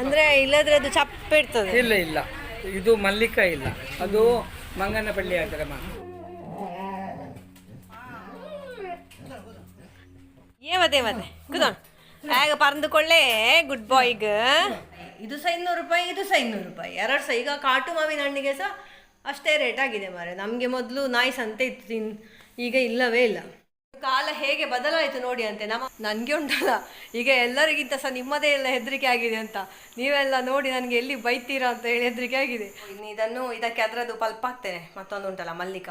ಅಂದ್ರೆ ಇಲ್ಲದ್ರೆ ಅದು ಚಪ್ಪ ಇರ್ತದೆ ಇಲ್ಲ ಇಲ್ಲ. ಇದು ಮಲ್ಲಿಕ ಇಲ್ಲ. ಅದು ಮಂಗನಪಳ್ಳಿ ಅದರ ಮಾತ್ರ ಏಮತ್ತೆ ಮತ್ತೆ ಕುದೋಣ ಆಗ ಪರಂದುಕೊಳ್ಳೆ ಗುಡ್ ಬಾಯ್ಗ ಇದು ಸಹ ಇನ್ನೂರು ರೂಪಾಯಿ ಇದು ಸಹ ಇನ್ನೂರು ರೂಪಾಯಿ. ಎರಡು ಸಹ. ಈಗ ಕಾಟು ಮಾವಿನ ಹಣ್ಣಿಗೆ ಸಹ ಅಷ್ಟೇ ರೇಟ್ ಆಗಿದೆ ಮಾರೆ ನಮಗೆ ಮೊದಲು ನಾಯಿ ಅಂತ ಇತ್ತು. ತಿನ್ ಈಗ ಇಲ್ಲವೇ ಇಲ್ಲ. ಕಾಲ ಹೇಗೆ ಬದಲಾಯಿತು ನೋಡಿ ಅಂತೆ. ನಮ್ಮ ನನಗೆ ಉಂಟಲ್ಲ. ಈಗ ಎಲ್ಲರಿಗಿಂತ ಸಹ ನಿಮ್ಮದೇ ಎಲ್ಲ ಹೆದರಿಕೆ ಆಗಿದೆ ಅಂತ. ನೀವೆಲ್ಲ ನೋಡಿ ನನಗೆ ಎಲ್ಲಿ ಬೈತೀರಾ ಅಂತ ಹೇಳಿ ಹೆದರಿಕೆ ಆಗಿದೆ. ಇನ್ನು ಇದನ್ನು ಇದಕ್ಕೆ ಅದರದ್ದು ಪಲ್ಪ್ ಹಾಕ್ತೇನೆ. ಮತ್ತೊಂದು ಉಂಟಲ್ಲ ಮಲ್ಲಿಕ.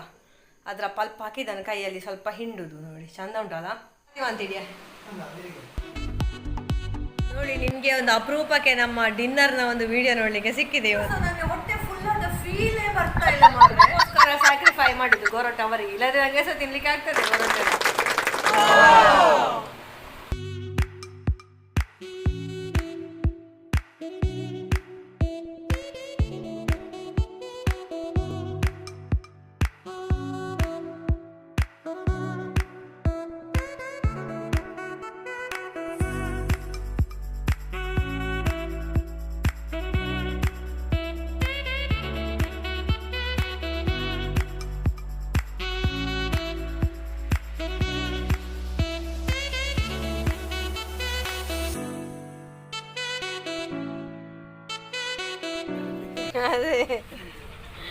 ಅದರ ಪಲ್ಪ್ ಹಾಕಿ ಇದನ್ನು ಕೈಯಲ್ಲಿ ಸ್ವಲ್ಪ ಹಿಂಡುದು ನೋಡಿ. ಚಂದ ಉಂಟಲ್ಲ? ಅಂತಿದ್ಯಾ ನೋಡಿ ನಿಮಗೆ ಒಂದು ಅಪರೂಪಕ್ಕೆ ನಮ್ಮ ಡಿನ್ನರ್ನ ಒಂದು ವಿಡಿಯೋ ನೋಡಲಿಕ್ಕೆ ಸಿಕ್ಕಿದೆ ಇವತ್ತು. ಫುಲ್ ಬರ್ತಾ ಇಲ್ಲ ಮಾಡಿದ್ದು ಗೋರಟ್ ಅವರಿಗೆ. ಇಲ್ಲದ್ರೆ ನನಗೆ ಸಹ ತಿನ್ಲಿಕ್ಕೆ ಆಗ್ತದೆ ಗೊರಟ ಅದೇ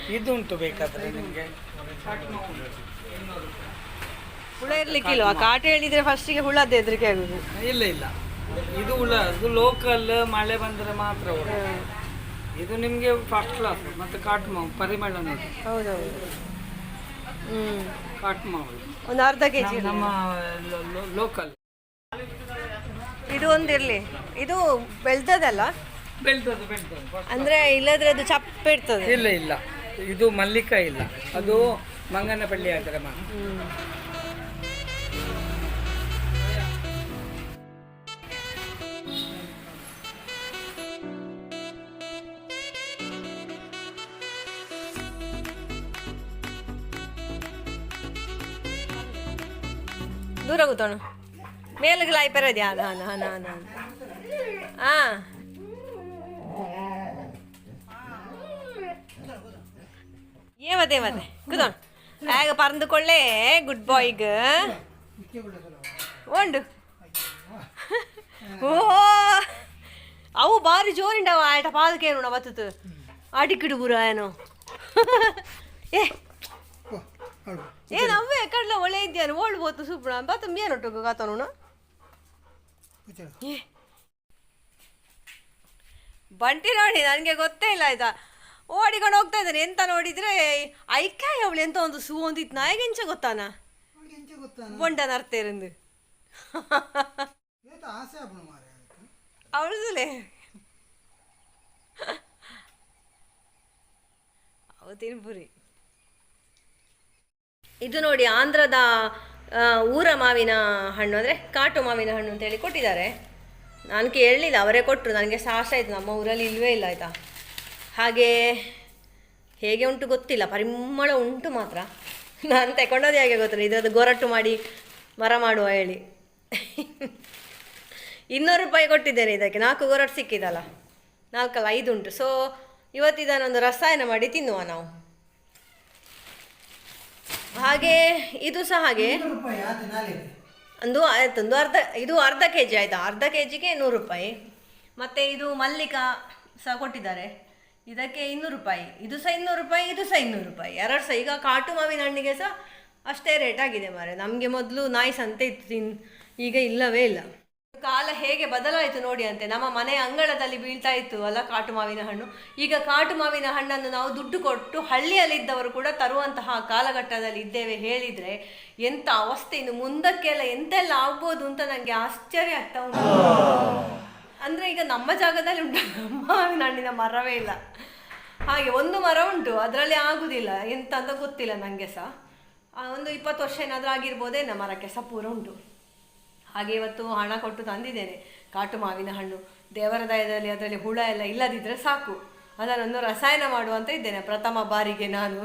ಇದು ಉಂಟು ಬೇಕಾದ್ರೆ ನಿಮಗೆ. ಹುಳ ಇರ್ಲಿಕ್ಕಿಲ್ವಾ? ಕಾಟ ಹೇಳಿದ್ರೆ ಫಸ್ಟಿಗೆ ಹುಳದ ಹೆದರಿಕೆ ಆಗುದು. ಇಲ್ಲ ಇಲ್ಲ. ಇದು ಹುಳ ಇದು ಲೋಕಲ್ ಮಳೆ ಬಂದರೆ ಮಾತ್ರ ಇದು ನಿಮಗೆ ಫಸ್ಟ್ ಕ್ಲಾಸ್ ಮತ್ತು ಕಾಟ್ ಮಾವು ಪರಿಮಳ ನೋಡಿ ಹೌದೌದು. ಹ್ಮ್. ಕಾಟು ಮಾವು. ಒಂದು ಅರ್ಧ ಕೆ ಜಿ ನಮ್ಮ ಲೋಕಲ್ ಇದು ಒಂದಿರ್ಲಿ ಇದು ಬೆಳ್ದದಲ್ಲ ಬೆಳ್ದದ್ದು ಬೆಳ್ದದ್ದು. ಅಂದ್ರೆ ಇಲ್ಲದ್ರೆ ಅದು ಚಪ್ಪ ಇರ್ತದೆ. ಇಲ್ಲ ಇಲ್ಲ. ಇದು ಮಲ್ಲಿಕ ಇಲ್ಲ. ಅದು ಅದರ ಅಮ್ಮ ಹ್ಮ್. ದೂರ ಕೂತೋಣ. ಮೇಲಿಗೆ ಲಾಯ್ ಹಾ ಹಾನ ಹಾನ ಹಾನ ಹಾನ ಹಾ ಏಮತ್ತೆ ಮತ್ತೆ ಕೂತೋಣ ಆಗ ಪರಂದುಕೊಳ್ಳೆ ಗುಡ್ ಬಾಯ್ಗ್ ಉಂಡು ಓ ಅವು ಬಾರಿ ಜೋರಿಂಡವ ಆಯ್ತ ಪಾದಕೇನು ನಾ ಬತ್ತದು ಅಡಿಕಿಡು ಬುರ ಏನು ಏ ಏನು ಅವೇ ಕಡ್ಲ ಒಳ್ಳೆ ಇದ್ಯಾನು ಓಡ್ಬೋದು ಸೂಪರ್ ಬತ್ತ ಮೇನೊಟ್ಟು ಕಾತನು ಏ ಬಂಟಿ ನೋಡಿ ನನಗೆ ಗೊತ್ತೇ ಇಲ್ಲ ಆಯ್ತಾ ಓಡಿಕೊಂಡು ಹೋಗ್ತಾ ಇದ್ದಾನೆ. ಎಂತ ನೋಡಿದ್ರೆ ಐಕಾಯ್ ಅವಳು ಎಂತ ಒಂದು ಸೂ ಒಂದಿತ್ತು ನಾಯಿಗೆ ಎಂಚ ಗೊತ್ತಾನ? ಬೊಂಡನ ಅರ್ಥ ಇರಂದು ಅವಳದುಲೆ ಅವು ತಿನ್ಪುರಿ ಇದು ನೋಡಿ ಆಂಧ್ರದ ಊರ ಮಾವಿನ ಹಣ್ಣು ಅಂದರೆ ಕಾಟು ಮಾವಿನ ಹಣ್ಣು ಅಂತೇಳಿ ಕೊಟ್ಟಿದ್ದಾರೆ. ನಾನು ಕೇಳಲಿಲ್ಲ ಅವರೇ ಕೊಟ್ಟರು ನನಗೆ ಸಾಹಸ ಆಯಿತು. ನಮ್ಮ ಊರಲ್ಲಿ ಇಲ್ವೇ ಇಲ್ಲ ಆಯಿತಾ? ಹಾಗೆ ಹೇಗೆ ಉಂಟು ಗೊತ್ತಿಲ್ಲ ಪರಿಮಳ ಉಂಟು ಮಾತ್ರ. ನಾನು ತಗೊಂಡೋದು ಹೇಗೆ ಗೊತ್ತಿಲ್ಲ ಇದರದ್ದು ಗೊರಟು ಮಾಡಿ ಮರ ಮಾಡುವ ಹೇಳಿ. ಇನ್ನೂರು ರೂಪಾಯಿ ಕೊಟ್ಟಿದ್ದೇನೆ ಇದಕ್ಕೆ ನಾಲ್ಕು ಗೊರಟು ಸಿಕ್ಕಿದಲ್ಲ ನಾಲ್ಕಲ್ಲ ಐದು ಉಂಟು. ಸೊ ಇವತ್ತು ಇದನ್ನೊಂದು ರಸಾಯನ ಮಾಡಿ ತಿನ್ನುವ ನಾವು. ಹಾಗೆ ಇದು ಸಹ ಹಾಗೆ. ಒಂದು ಆಯ್ತೊಂದು ಅರ್ಧ ಇದು ಅರ್ಧ ಕೆ ಜಿ ಆಯಿತಾ ಅರ್ಧ ಕೆ ಜಿಗೆ ನೂರು ರೂಪಾಯಿ. ಮತ್ತು ಇದು ಮಲ್ಲಿಕ ಸಹ ಕೊಟ್ಟಿದ್ದಾರೆ. ಇದಕ್ಕೆ ಇನ್ನೂರು ರೂಪಾಯಿ. ಇದು ಸಹ ಇನ್ನೂರು ರೂಪಾಯಿ, ಇದು ಸಹ ಇನ್ನೂರು ರೂಪಾಯಿ. ಎರಡು ಸಹ. ಈಗ ಕಾಟು ಮಾವಿನ ಹಣ್ಣಿಗೆ ಸಹ ಅಷ್ಟೇ ರೇಟ್ ಆಗಿದೆ ಮಾರೆ. ನಮಗೆ ಮೊದಲು ನಾಯಿ ಸಂತೆ ಇತ್ತು ಈಗ ಇಲ್ಲವೇ ಇಲ್ಲ. ಕಾಲ ಹೇಗೆ ಬದಲಾಯಿತು ನೋಡಿ ಅಂತೆ. ನಮ್ಮ ಮನೆ ಅಂಗಳದಲ್ಲಿ ಬೀಳ್ತಾ ಇತ್ತು ಅಲ್ಲ ಕಾಟು ಮಾವಿನ ಹಣ್ಣು. ಈಗ ಕಾಟು ಮಾವಿನ ಹಣ್ಣನ್ನು ನಾವು ದುಡ್ಡು ಕೊಟ್ಟು ಹಳ್ಳಿಯಲ್ಲಿದ್ದವರು ಕೂಡ ತರುವಂತಹ ಕಾಲಘಟ್ಟದಲ್ಲಿ ಇದ್ದೇವೆ ಹೇಳಿದರೆ ಎಂಥ ಅವಸ್ಥೆ ಇನ್ನು ಮುಂದಕ್ಕೆಲ್ಲ ಎಂತೆಲ್ಲ ಆಗ್ಬೋದು ಅಂತ ನನಗೆ ಆಶ್ಚರ್ಯ ಆಗ್ತಾ ಉಂಟು. ಅಂದ್ರೆ ಈಗ ನಮ್ಮ ಜಾಗದಲ್ಲಿ ಉಂಟು. ಮಾವಿನ ಮರವೇ ಇಲ್ಲ. ಹಾಗೆ ಒಂದು ಮರ ಉಂಟು. ಅದರಲ್ಲಿ ಆಗುದಿಲ್ಲ. ಎಂತ ಅಂತ ಗೊತ್ತಿಲ್ಲ ನನಗೆ ಸಹ ಒಂದು ಇಪ್ಪತ್ತು ವರ್ಷ ಏನಾದರೂ ಆಗಿರ್ಬೋದೇನ ಮರಕ್ಕೆ ಸಹ ಪೂರ ಉಂಟು. ಹಾಗೆ ಇವತ್ತು ಹಣ ಕೊಟ್ಟು ತಂದಿದ್ದೇನೆ. ಕಾಟು ಮಾವಿನ ಹಣ್ಣು. ದೇವರ ದಯದಲ್ಲಿ ಅದರಲ್ಲಿ ಹುಳ ಎಲ್ಲ ಇಲ್ಲದಿದ್ದರೆ ಸಾಕು. ಅದನ್ನೊಂದು ರಸಾಯನ ಮಾಡುವಂತ ಇದ್ದೇನೆ. ಪ್ರಥಮ ಬಾರಿಗೆ ನಾನು.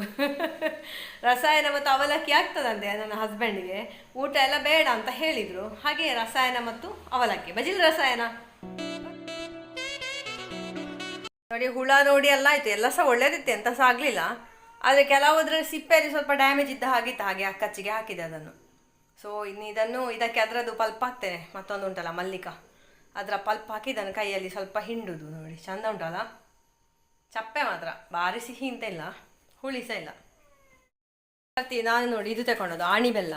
ರಸಾಯನ ಮತ್ತು ಅವಲಕ್ಕಿ ಆಗ್ತದಂತೆ ನನ್ನ ಹಸ್ಬೆಂಡ್ಗೆ ಊಟ ಎಲ್ಲ ಬೇಡ ಅಂತ ಹೇಳಿದರು. ಹಾಗೆ ರಸಾಯನ ಮತ್ತು ಅವಲಕ್ಕಿ. ಬಜಿಲ್ ರಸಾಯನ. ನೋಡಿ, ಹುಳ ನೋಡಿ ಎಲ್ಲ ಆಯಿತು. ಎಲ್ಲ ಸಹ ಒಳ್ಳೇದಿತ್ತು. ಎಂತ ಸಹ ಆಗಲಿಲ್ಲ. ಆದರೆ ಕೆಲವುದ್ರ ಸಿಪ್ಪೆಯಲ್ಲಿ ಸ್ವಲ್ಪ ಡ್ಯಾಮೇಜ್ ಇದ್ದ ಹಾಗಿತ್ತು ಹಾಗೆ ಕಚ್ಚಿಗೆ ಹಾಕಿದೆ ಅದನ್ನು. ಸೊ ಇನ್ನು ಇದನ್ನು ಇದಕ್ಕೆ ಅದರದ್ದು ಪಲ್ಪ್ ಹಾಕ್ತೇನೆ. ಮತ್ತೊಂದು ಉಂಟಲ್ಲ, ಮಲ್ಲಿಕ. ಅದರ ಪಲ್ಪ್ ಹಾಕಿ ಇದನ್ನು ಕೈಯಲ್ಲಿ ಸ್ವಲ್ಪ ಹಿಂಡುದು ನೋಡಿ. ಚಂದ ಉಂಟಲ್ಲ? ಚಪ್ಪೆ ಮಾತ್ರ. ಭಾರಿ ಸಿಹಿ ಅಂತ ಇಲ್ಲ. ಹುಳಿ ಸಹ ಇಲ್ಲ. ನಾನು ನೋಡಿ, ಇದು ತಗೊಂಡದ್ದು ಆಣಿ ಬೆಲ್ಲ.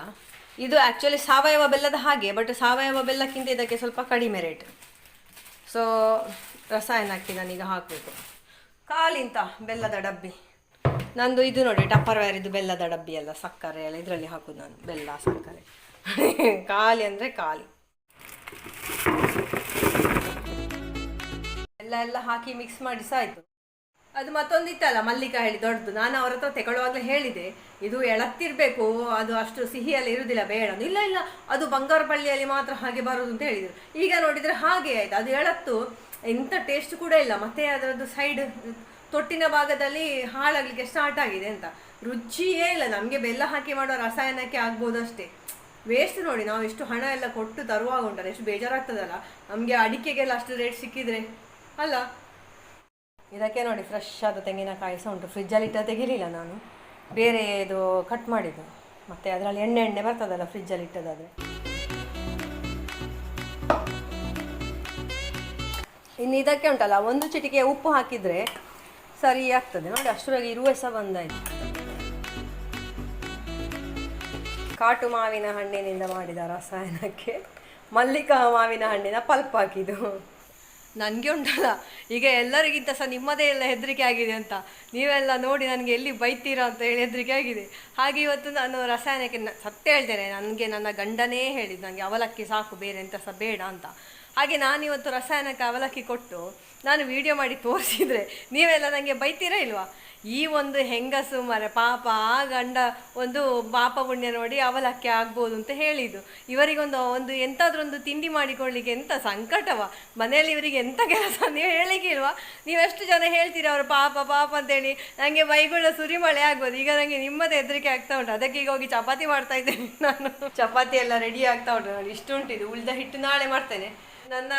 ಇದು ಆ್ಯಕ್ಚುಲಿ ಸಾವಯವ ಬೆಲ್ಲದ ಹಾಗೆ ಬಟ್ ಸಾವಯವ ಬೆಲ್ಲಕ್ಕಿಂತ ಇದಕ್ಕೆ ಸ್ವಲ್ಪ ಕಡಿಮೆ ರೇಟ್ ಸೊ ರಸಾಯನ ಹಾಕಿ ನಾನೀಗ ಹಾಕಬೇಕು. ಕಾಲಿಂತ ಬೆಲ್ಲದ ಡಬ್ಬಿ. ನಂದು ಇದು ನೋಡಿ ಟಪ್ಪರ್ ಇದು ಬೆಲ್ಲದ ಡಬ್ಬಿ ಎಲ್ಲ ಸಕ್ಕರೆ ಎಲ್ಲ ಇದರಲ್ಲಿ ಹಾಕೋದು ನಾನು, ಬೆಲ್ಲ, ಸಕ್ಕರೆ. ಖಾಲಿ ಅಂದರೆ ಖಾಲಿ ಎಲ್ಲ ಎಲ್ಲ ಹಾಕಿ ಮಿಕ್ಸ್ ಮಾಡಿ ಸಹ ಆಯಿತು ಅದು ಮತ್ತೊಂದು ಇತ್ತಲ್ಲ ಮಲ್ಲಿಕಾ ಹೇಳಿ ದೊಡ್ಡದು. ನಾನು ಅವ್ರ ಹತ್ರ ತಗೊಳ್ಳುವಾಗಲೇ ಹೇಳಿದೆ, ಇದು ಎಳತ್ತಿರಬೇಕು, ಅದು ಅಷ್ಟು ಸಿಹಿಯಲ್ಲಿ ಇರುವುದಿಲ್ಲ ಬೇಡ ಇಲ್ಲ ಇಲ್ಲ, ಅದು ಬಂಗಾರ ಪಳ್ಳಿಯಲ್ಲಿ ಮಾತ್ರ ಹಾಗೆ ಬರೋದು ಅಂತ ಹೇಳಿದರು. ಈಗ ನೋಡಿದರೆ ಹಾಗೆ ಆಯ್ತು, ಅದು ಎಳತ್ತು ಎಂಥ ಟೇಸ್ಟ್ ಕೂಡ ಇಲ್ಲ. ಮತ್ತೆ ಅದರದ್ದು ಸೈಡ್ ತೊಟ್ಟಿನ ಭಾಗದಲ್ಲಿ ಹಾಳಾಗಲಿಕ್ಕೆ ಸ್ಟಾರ್ಟ್ ಆಗಿದೆ ಅಂತ. ರುಚಿಯೇ ಇಲ್ಲ. ನಮಗೆ ಬೆಲ್ಲ ಹಾಕಿ ಮಾಡೋ ರಸಾಯನಕ್ಕೆ ಆಗ್ಬೋದು ಅಷ್ಟೇ. ವೇಸ್ಟ್ ನೋಡಿ, ನಾವು ಎಷ್ಟು ಹಣ ಎಲ್ಲ ಕೊಟ್ಟು ತರುವಾಗ ಉಂಟಲ್ಲ, ಎಷ್ಟು ಬೇಜಾರಾಗ್ತದಲ್ಲ. ನಮಗೆ ಅಡಿಕೆಗೆಲ್ಲ ಅಷ್ಟು ರೇಟ್ ಸಿಕ್ಕಿದ್ರೆ ಅಲ್ಲ? ಇದಕ್ಕೆ ನೋಡಿ ಫ್ರೆಶ್ ಆದ ತೆಂಗಿನಕಾಯಿ ಸಹ ಉಂಟು. ಫ್ರಿಜ್ಜಲ್ಲಿ ಇಟ್ಟ ತೆಗಿಲಿಲ್ಲ ನಾನು. ಬೇರೆ ಇದು ಕಟ್ ಮಾಡಿದ್ದು. ಮತ್ತು ಅದರಲ್ಲಿ ಎಣ್ಣೆ ಎಣ್ಣೆ ಬರ್ತದಲ್ಲ ಫ್ರಿಜ್ಜಲ್ಲಿ ಇಟ್ಟದಾದರೆ. ಇನ್ನು ಇದಕ್ಕೆ ಉಂಟಲ್ಲ, ಒಂದು ಚಿಟಿಕೆ ಉಪ್ಪು ಹಾಕಿದರೆ ಸರಿ ಆಗ್ತದೆ. ನೋಡಿ, ಅಷ್ಟರೊಳಗೆ ಇರುವೆ ಸಹ ಬಂದಾಯಿತು. ಕಾಟು ಮಾವಿನ ಹಣ್ಣಿನಿಂದ ಮಾಡಿದ ರಸಾಯನಕ್ಕೆ ಮಲ್ಲಿಕಾ ಮಾವಿನ ಹಣ್ಣಿನ ಪಲ್ಪ್ ಹಾಕಿದ್ದು. ನನಗೆ ಉಂಟಲ್ಲ, ಈಗ ಎಲ್ಲರಿಗಿಂತ ಸಹ ನಿಮ್ಮದೇ ಎಲ್ಲ ಹೆದರಿಕೆ ಆಗಿದೆ ಅಂತ. ನೀವೆಲ್ಲ ನೋಡಿ ನನಗೆ ಎಲ್ಲಿ ಬೈತೀರಾ ಅಂತ ಹೇಳಿ ಹೆದರಿಕೆ ಆಗಿದೆ. ಹಾಗೆ ಇವತ್ತು ನಾನು ರಸಾಯನಕ್ಕೆ ಸತ್ಯ ಹೇಳ್ತೇನೆ, ನನಗೆ ನನ್ನ ಗಂಡನೇ ಹೇಳಿದ್ದು ನನಗೆ ಅವಲಕ್ಕಿ ಸಾಕು, ಬೇರೆ ಎಂತ ಸಹ ಬೇಡ ಅಂತ. ಹಾಗೆ ನಾನಿವತ್ತು ರಸಾಯನಕ್ಕೆ ಅವಲಕ್ಕಿ ಕೊಟ್ಟು ನಾನು ವಿಡಿಯೋ ಮಾಡಿ ತೋರಿಸಿದರೆ ನೀವೆಲ್ಲ ನನಗೆ ಬೈತೀರಾ ಇಲ್ವಾ? ಈ ಒಂದು ಹೆಂಗಸು ಮರೆ ಪಾಪ, ಆ ಗಂಡ ಒಂದು ಪಾಪ ಪುಣ್ಯ ನೋಡಿ ಅವಲಕ್ಕಿ ಆಗ್ಬೋದು ಅಂತ ಹೇಳಿದ್ದು. ಇವರಿಗೊಂದು, ಒಂದು ಎಂಥಾದ್ರೊಂದು ತಿಂಡಿ ಮಾಡಿಕೊಳ್ಳಿಕ್ಕೆ ಎಂಥ ಸಂಕಟವ? ಮನೆಯಲ್ಲಿ ಇವರಿಗೆ ಎಂತ ಕೆಲಸ ನೀವು ಹೇಳಿಕ್ಕೆ ಇಲ್ವಾ? ನೀವೆಷ್ಟು ಜನ ಹೇಳ್ತೀರಿ ಅವರು ಪಾಪ ಪಾಪ ಅಂತೇಳಿ? ನನಗೆ ಮೈಗುಳ್ಳ ಸುರಿಮಳೆ ಆಗ್ಬೋದು. ಈಗ ನನಗೆ ನಿಮ್ಮದೇ ಹೆದರಿಕೆ ಆಗ್ತಾ ಉಂಟು. ಅದಕ್ಕೆ ಈಗ ಹೋಗಿ ಚಪಾತಿ ಮಾಡ್ತಾ ಇದ್ದೇನೆ ನಾನು. ಚಪಾತಿ ಎಲ್ಲ ರೆಡಿ ಆಗ್ತಾ ಉಂಟು. ನಾನು ಇಷ್ಟು ಉಂಟಿದ್ದು. ಉಳಿದ ಹಿಟ್ಟು ನಾಳೆ ಮಾಡ್ತೇನೆ. ನನ್ನ,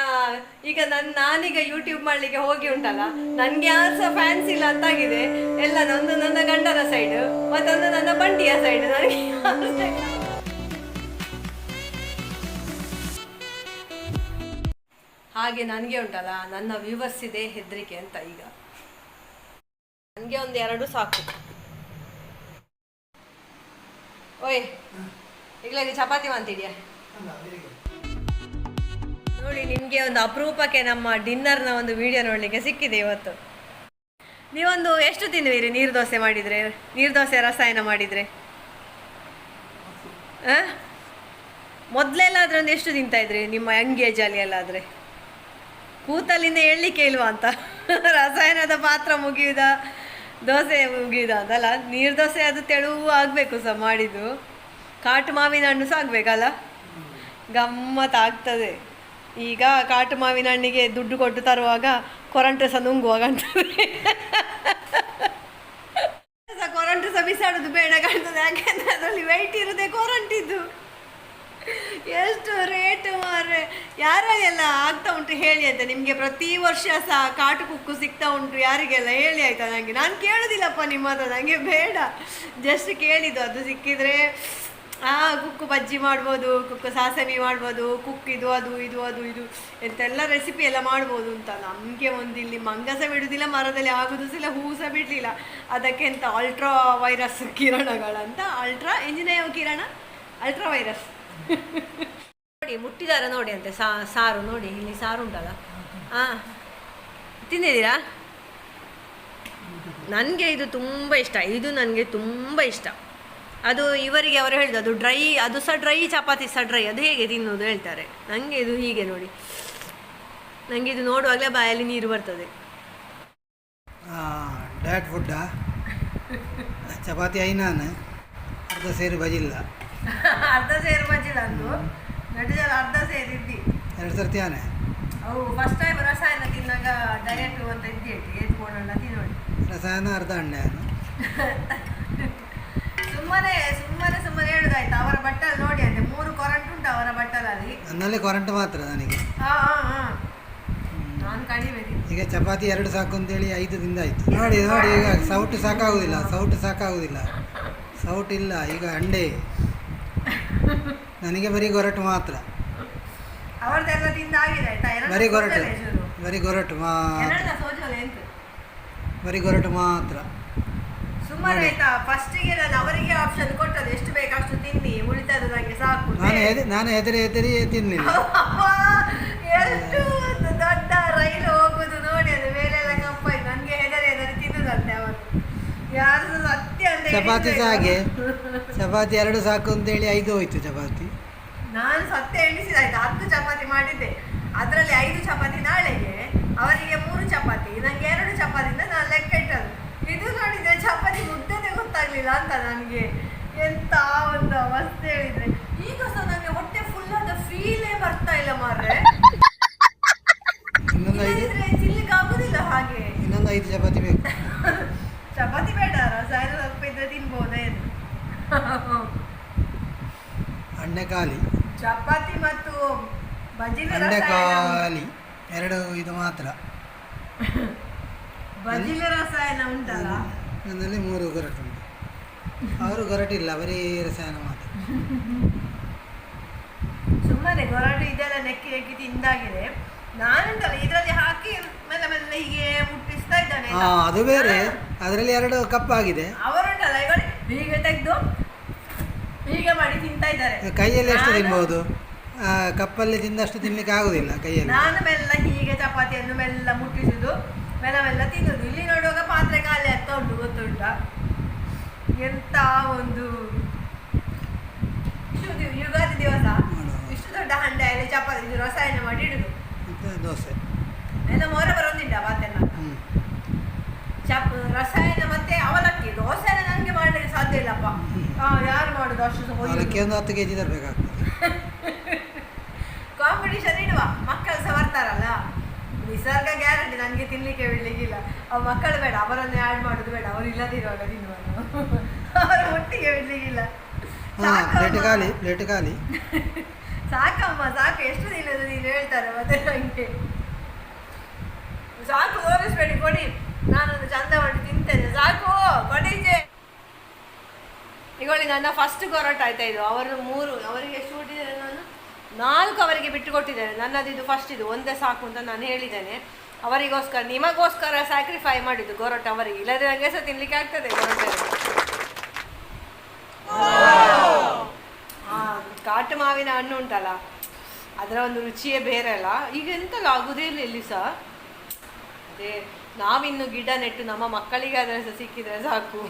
ಈಗ ನನ್ನ ನಾನೀಗ ಯೂಟ್ಯೂಬ್ ಮಾಡ್ಲಿಕ್ಕೆ ಹೋಗಿ ಉಂಟಲ್ಲ, ನನ್ಗೆ ಯಾರು ಸಹ ಫ್ಯಾನ್ಸ್ ಇಲ್ಲ ಅಂತಾಗಿದೆ. ಎಲ್ಲ ನಂದು ನನ್ನ ಗಂಡನ ಸೈಡ್ ಮತ್ತೊಂದು ನನ್ನ ಬಂಡಿಯ ಸೈಡ್ ನನಗೆ. ಹಾಗೆ ನನಗೆ ಉಂಟಲ್ಲ, ನನ್ನ ವ್ಯೂವರ್ಸ್ ಇದೆ ಹೆದರಿಕೆ ಅಂತ ಈಗ. ನನಗೆ ಒಂದು ಎರಡು ಸಾಕು. ಓಯ್ ಈಗಲೇ ಚಪಾತಿ ಮಾಡ್ತಿದ್ಯಾ? ನೋಡಿ, ನಿಮಗೆ ಒಂದು ಅಪರೂಪಕ್ಕೆ ನಮ್ಮ ಡಿನ್ನರ್ನ ಒಂದು ವಿಡಿಯೋ ನೋಡಲಿಕ್ಕೆ ಸಿಕ್ಕಿದೆ ಇವತ್ತು. ನೀವೊಂದು ಎಷ್ಟು ತಿನ್ನುವಿರಿ ನೀರು ದೋಸೆ ಮಾಡಿದರೆ? ನೀರು ದೋಸೆ ರಸಾಯನ ಮಾಡಿದರೆ? ಮೊದಲೆಲ್ಲಾದ್ರೆ ಒಂದು ಎಷ್ಟು ತಿಂತಾ ಇದ್ರಿ ನಿಮ್ಮ ಯಂಗ್ ಏಜಲ್ಲಿ ಎಲ್ಲಾದರೆ? ಕೂತಲ್ಲಿಂದ ಹೇಳಲಿಕ್ಕೆ ಇಲ್ವಾ ಅಂತ? ರಸಾಯನದ ಪಾತ್ರ ಮುಗಿಯುದ? ದೋಸೆ ಮುಗಿಯುದ ಅಂತಲ್ಲ? ನೀರು ದೋಸೆ ಅದು ತೆಳುವು ಆಗಬೇಕು ಸಹ ಮಾಡಿದ್ದು. ಕಾಟು ಮಾವಿನ ಹಣ್ಣು ಸಹ ಆಗಬೇಕಲ್ಲ? ಗಮ್ಮತ್ ಆಗ್ತದೆ ಈಗ ಕಾಟು ಮಾವಿನ ಹಣ್ಣಿಗೆ ದುಡ್ಡು ಕೊಟ್ಟು ತರುವಾಗ ಕೊರಂಟು ಸಹ ನುಂಗುವಾಗ ಕಾಣ್ತದೆ ಕೊರಂಟು ಸಹ ಬಿಸಾಡೋದು ಬೇಡ ಕಾಣ್ತದೆ. ಯಾಕೆಂದ್ರೆ ಅದರಲ್ಲಿ ವೆಯ್ಟ್ ಇರೋದೇ ಕೊರಂಟಿದ್ದು ಎಷ್ಟು ರೇಟ್ ಮಾರ್ರೆ. ಯಾರೆಲ್ಲ ಆಗ್ತಾ ಉಂಟು ಹೇಳಿ ಅಂತ ನಿಮಗೆ ಪ್ರತಿ ವರ್ಷ ಸಹ ಕಾಟು ಕುಕ್ಕು ಸಿಗ್ತಾ ಉಂಟು ಯಾರಿಗೆಲ್ಲ ಹೇಳಿ ಆಯ್ತಾ? ನನಗೆ ನಾನು ಕೇಳೋದಿಲ್ಲಪ್ಪ ನಿಮ್ಮ ಹತ್ರ ನನಗೆ ಬೇಡ. ಜಸ್ಟ್ ಕೇಳಿದ್ದು ಅದು ಸಿಕ್ಕಿದ್ರೆ ಆ, ಕುಕ್ಕು ಬಜ್ಜಿ ಮಾಡ್ಬೋದು, ಕುಕ್ಕು ಸಾಸವಿ ಮಾಡ್ಬೋದು ಕುಕ್ ಇದು, ಅದು ಇದು ಅದು, ಇದು ಎಂತೆಲ್ಲ ರೆಸಿಪಿ ಎಲ್ಲ ಮಾಡ್ಬೋದು ಅಂತ. ನಮಗೆ ಒಂದು ಇಲ್ಲಿ ಮಂಗ ಸಹ ಬಿಡುದಿಲ್ಲ, ಮರದಲ್ಲಿ ಆಗೋದು ಸಹ ಹೂ ಸಹ ಬಿಡಲಿಲ್ಲ. ಅದಕ್ಕೆ ಎಂತ ಅಲ್ಟ್ರಾ ವೈರಸ್ ಕಿರಣಗಳಂತ ಅಲ್ಟ್ರಾ ಎಂಜಿನಿಯರ್ ಕಿರಣ ಅಲ್ಟ್ರಾ ವೈರಸ್ ನೋಡಿ, ಮುಟ್ಟಿದಾರ ನೋಡಿ ಅಂತೆ ಸಾರು ನೋಡಿ, ಇಲ್ಲಿ ಸಾರು ಉಂಟಲ್ಲ? ಹಾಂ ತಿಂದಿದ್ದೀರಾ? ನನಗೆ ಇದು ತುಂಬ ಇಷ್ಟ, ಇದು ನನಗೆ ತುಂಬ ಇಷ್ಟ. ಅದು ಇವರಿಗೆ ಅವರು ಹೇಳಿದ್ರು ಅದು ಡ್ರೈ ಅದು ಸಹ ಡ್ರೈ ಚಪಾತಿ ಸಹ ಡ್ರೈ ಅದು ಹೇಗೆ ತಿನ್ನೋದು ಹೇಳ್ತಾರೆ. ನನಗೆ ಇದು ಹೀಗೆ ನೋಡಿ. ನನಗೆ ಇದು ನೋಡುವಾಗಲೇ ಬಾಯಲ್ಲಿ ನೀರು ಬರ್ತದೆ. ಡಯಟ್ ಫುಡ್ಡಾ ಚಪಾತಿ ಐನಾನ ಅರ್ಧ ಸೇರು ಬಜಿಲ್ಲ. ಅರ್ಧ ಸೇರು ಬಜಿಲ್ಲ ಅಂದು? ನಡೆದಲ್ಲ ಅರ್ಧ ಸೇರಿದ್ದಿ ಎರಡು ಸರ್ತಿ ಆನೆ. ಅವು ಫಸ್ಟ್ ಟೈಮ್ ರಸಾಯನ ತಿನ್ನಾಗ ಡಯಟ್ ಅಂತ ಇದ್ದೇಳಿ ಎತ್ಕೊಂಡಲ್ಲ ತಿನ್ನೋಣ. ರಸಾಯನ ಅರ್ಧ ಹಣ್ಣೆ ಸುಮ್ಮನೆ ಸುಮ್ಮನೆ ಸುಮ್ಮನೆ ಹೇಳುದಾಯ್ತು? ಅವರ ಬಟ್ಟಲ್ ನೋಡಿ ಅಂತೆ ಮೂರು ಕೊರಂಟ್ ಉಂಟು ಅವರ ಬಟ್ಟಲಲ್ಲಿ. ನನ್ನಲ್ಲಿ ಕರೆಂಟ್ ಮಾತ್ರ ನನಗೆ. ಹಾ ಹಾ ನಾನು ಈಗ ಚಪಾತಿ ಎರಡು ಸಾಕು ಅಂತೇಳಿ ಐದು ದಿನ ಆಯ್ತು. ನೋಡಿ ನೋಡಿ ಈಗ ಸೌಟು ಸಾಕಾಗುದಿಲ್ಲ ಸೌಟು ಸಾಕಾಗುದಿಲ್ಲ. ಸೌಟ್ ಇಲ್ಲ ಈಗ ಅಂಡೆ. ನನಗೆ ಬರೀ ಗೊರಟು ಮಾತ್ರ. ಅವ್ರದ್ದೆಲ್ಲ ತಿಂದ ಆಗಿದೆ ಆಯ್ತಾ? ಎರಡು ಬರೀ ಗೊರಟು ಬರೀ ಗೊರಟು ಮಾತ್ರ. ಎರಡನ್ನ ಸೋಜಲೆ ಎಂತ? ಬರೀ ಗೊರಟು ಮಾತ್ರ. ಸುಮ್ಮನೆ. ಆಯ್ತಾ? ಫಸ್ಟಿಗೆ ನಾನು ಅವರಿಗೆ ಆಪ್ಷನ್ ಕೊಟ್ಟದ್ದು. ಎಷ್ಟು ಬೇಕಷ್ಟು ತಿನ್ನಿ. ಉಳಿತದ್ದು ಸಾಕು. ನಾನು ಹೆದ ನಾನು ಹೆದರಿ ಹೆದರಿ ತಿನ್ನಲಿಲ್ಲ ಅಪ್ಪ, ಎಷ್ಟು ಒಂದು ದೊಡ್ಡ ರೈಲು ಹೋಗುದು ನೋಡಿ ಅದು. ಮೇಲೆಲ್ಲ ಕಂಪಾಯ್ತು ನನ್ಗೆ ಹೆದರಿ ಹೆದರಿ ತಿನ್ನುದಂತೆ ಅವರು. ಯಾರು ಸತ್ಯ ಅಂತ ಚಪಾತಿ ಸಾಗೆ. ಸಹ ಹಾಗೆ ಚಪಾತಿ ಎರಡು ಸಾಕು ಅಂತೇಳಿ ಐದು ಹೋಯ್ತು ಚಪಾತಿ. ನಾನು ಸತ್ಯ ಎಣಿಸಿದಾಯ್ತು? ಹತ್ತು ಚಪಾತಿ ಮಾಡಿದ್ದೆ. ಅದರಲ್ಲಿ ಐದು ಚಪಾತಿ ನಾಳೆಗೆ ಅವರಿಗೆ ಮೂರು ಚಪಾತಿ. ನಂಗೆ ಎರಡು ಚಪಾತಿಯಿಂದ ನಾನು ಲೆಕ್ಕ ಇಟ್ಟದ್ದು ಇದು ನೋಡಿದ್ರೆ ಚಪಾತಿ ಮುದ್ದೆನೇ ಗೊತ್ತಾಗ್ಲಿಲ್ಲ ಅಂತ ನನಗೆ. ಎಂತ ಒಂದು ಅವಸ್ಥೆ ಹೇಳಿದ್ರೆ ಈಗ ಸಹ ನನಗೆ ಹೊಟ್ಟೆ ಫುಲ್ ಆದ ಫೀಲೇ ಬರ್ತಾ ಇಲ್ಲ ಮಾರ್ರೆ. ಇನ್ನೊಂದು ಐದು? ಇಲ್ಲದಿದ್ರೆ ತಿನ್ಲಿಕ್ಕೆ ಆಗುದಿಲ್ಲ ಹಾಗೆ. ಇನ್ನೊಂದು ಐದು ಚಪಾತಿ ಬೇಕು. ಚಪಾತಿ ಬೇಡ ರಸಾಯನ ಸ್ವಲ್ಪ ಇದ್ರೆ ತಿನ್ಬೋದೇ ಅಣ್ಣೆ ಖಾಲಿ. ಚಪಾತಿ ಮತ್ತು ಬಜ್ಜಿ ರಸಾಯನ ಖಾಲಿ ಎರಡು ಇದು ಮಾತ್ರ ಬಜಿನ ರಸಾಯನ ಉಂಟಲ್ಲ ನನ್ನಲ್ಲಿ ಮೂರು ಗೊರಟು ಉಂಟು. ಅವರು ಗೊರಟಿಲ್ಲ ಬರೀ ರಸಾಯನ ಮಾತ್ರ. ಸುಮ್ಮನೆ ಗೊರಟು ಇದೆಲ್ಲ ನೆಕ್ಕಿ ನೆಕ್ಕಿ ತಿಂದಾಗಿದೆ ನಾನುಂಟಲ್ಲ ಇದರಲ್ಲಿ ಹಾಕಿ ಮೆಲ್ಲ ಮೆಲ್ಲ ಹೀಗೆ ಮುಟ್ಟಿಸ್ತಾ ಇದ್ದಾನೆ ಹಾ ಅದು ಬೇರೆ. ಅದರಲ್ಲಿ ಎರಡು ಕಪ್ ಆಗಿದೆ. ಅವರುಂಟಲ್ಲ ಈಗ ಹೀಗೆ ತೆಗೆದು ಹೀಗೆ ಮಾಡಿ ತಿಂತಾ ಇದ್ದಾರೆ. ಕೈಯಲ್ಲಿ ಎಷ್ಟು ತಿನ್ಬೋದು? ಆ, ಕಪ್ಪಲ್ಲಿ ತಿಂದಷ್ಟು ತಿನ್ಲಿಕ್ಕೆ ಆಗುದಿಲ್ಲ ಕೈಯಲ್ಲಿ. ನಾನು ಮೆಲ್ಲ ಹೀಗೆ ಚಪಾತಿಯನ್ನು ಮೆಲ್ಲ ಮುಟ್ಟಿಸುದು. ಮೆಲ್ಲ ತಿನ್ನೋದು. ಇಲ್ಲಿ ನೋಡುವಾಗ ಪಾತ್ರೆ ಖಾಲಿ ಆಗ್ತಾ ಉಂಟು ಗೊತ್ತುಂಟ? ಎಂತ ಒಂದು ಇಷ್ಟು ಯುಗಾದಿ ದಿವಸ. ಇಷ್ಟು ದೊಡ್ಡ ಹಂಡೆಯಲ್ಲಿ ಚಪಾತಿ ಇದು ರಸಾಯನ ಮಾಡಿ ಇಡುದು. ದೋಸೆ. ಎಲ್ಲ ಮೊರ ಬರೋದಿಲ್ಲ ಮಾತೆಲ್ಲ ಚಪ್ ರಸಾಯನ ಮತ್ತೆ ಅವಲಕ್ಕಿ. ದೋಸೆನ ನನಗೆ ಮಾಡಲಿಕ್ಕೆ ಸಾಧ್ಯ ಇಲ್ಲಪ್ಪ. ಆ, ಯಾರು ಮಾಡುದು ಅಷ್ಟು ಅವಲಕ್ಕಿ ಒಂದು ಹತ್ತು ಕೆ ಜಿ ತರಬೇಕಾಗ್ತದೆ. ಕಾಂಪಿಟೇಷನ್ ಇಡುವ. ನಿಸರ್ಗ ಗ್ಯಾರಂಟಿ ನನಗೆ ತಿನ್ಲಿಕ್ಕೆ ಬಿಡ್ಲಿಕ್ಕಿಲ್ಲ ಅವ್ರ ಮಕ್ಕಳು ಬೇಡ ಅವರನ್ನೇ ಆ್ಯಡ್ ಮಾಡೋದು ಬೇಡ ಅವರು ಇಲ್ಲದಿರುವಾಗ ತಿನ್ನುವನು. ಅವರ ಒಟ್ಟಿಗೆ ಬಿಡ್ಲಿಕ್ಕಿಲ್ಲ. ಪ್ಲೇಟ್. ಖಾಲಿ ಪ್ಲೇಟ್ ಖಾಲಿ. ಸಾಕಮ್ಮ ಸಾಕು. ಎಷ್ಟು ದಿನದ ನೀನು ಹೇಳ್ತಾರೆ ಮತ್ತೆ ನನಗೆ ಸಾಕು ತೋರಿಸ್ಬೇಡಿ ಕೊಡಿ. ನಾನೊಂದು ಚಂದ ಮಾಡಿ ತಿಂತೇನೆ. ಸಾಕು ಕೊಡಿಜೆ ಈಗೊಳ್ಳಿ ನನ್ನ ಫಸ್ಟ್ ಕೊರೋಟ ಆಯ್ತಾ ಇದು? ಅವರು ಮೂರು ಅವರಿಗೆ ನಾನು ನಾಲ್ಕು ಅವರಿಗೆ ಬಿಟ್ಟು ಕೊಟ್ಟಿದ್ದೇನೆ ನನ್ನದು ಇದು ಫಸ್ಟ್ ಇದು. ಒಂದೇ ಸಾಕು ಅಂತ ನಾನು ಹೇಳಿದ್ದೇನೆ. ಅವರಿಗೋಸ್ಕರ ನಿಮಗೋಸ್ಕರ ಸ್ಯಾಕ್ರಿಫೈ ಮಾಡಿದ್ದು ಗೊರಟ ಅವರಿಗೆ. ಇಲ್ಲದೆ ನನಗೆ ಸಹ ತಿನ್ಲಿಕ್ಕೆ ಆಗ್ತದೆ ಆ, ಕಾಟು ಮಾವಿನ ಹಣ್ಣು ಉಂಟಲ್ಲ ಅದರ ಒಂದು ರುಚಿಯೇ ಬೇರೆ ಅಲ್ಲ. ಈಗ ಎಂತಲ್ಲ ಆಗುದೇ ಇಲ್ಲ ಇಲ್ಲಿ ಸಹ. ಅದೇ ನಾವಿನ್ನು ಗಿಡ ನೆಟ್ಟು ನಮ್ಮ ಮಕ್ಕಳಿಗೆ ಅದರ ಸಹ ಸಿಕ್ಕಿದ್ರೆ ಸಾಕು.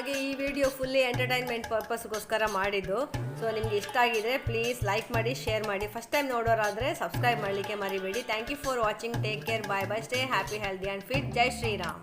ಹಾಗೆ ಈ ವಿಡಿಯೋ ಫುಲ್ಲಿ ಎಂಟರ್ಟೈನ್ಮೆಂಟ್ ಪರ್ಪಸ್ಗೋಸ್ಕರ ಮಾಡಿದ್ದು. ಸೊ ನಿಮ್ಗೆ ಇಷ್ಟ ಆಗಿದೆ ಪ್ಲೀಸ್ ಲೈಕ್ ಮಾಡಿ ಶೇರ್ ಮಾಡಿ. ಫಸ್ಟ್ ಟೈಮ್ ನೋಡೋರಾದರೆ ಸಬ್ಸ್ಕ್ರೈಬ್ ಮಾಡಲಿಕ್ಕೆ ಮರಿಬೇಡಿ. Thank you for watching take care bye bye stay happy healthy and fit Jai Shriram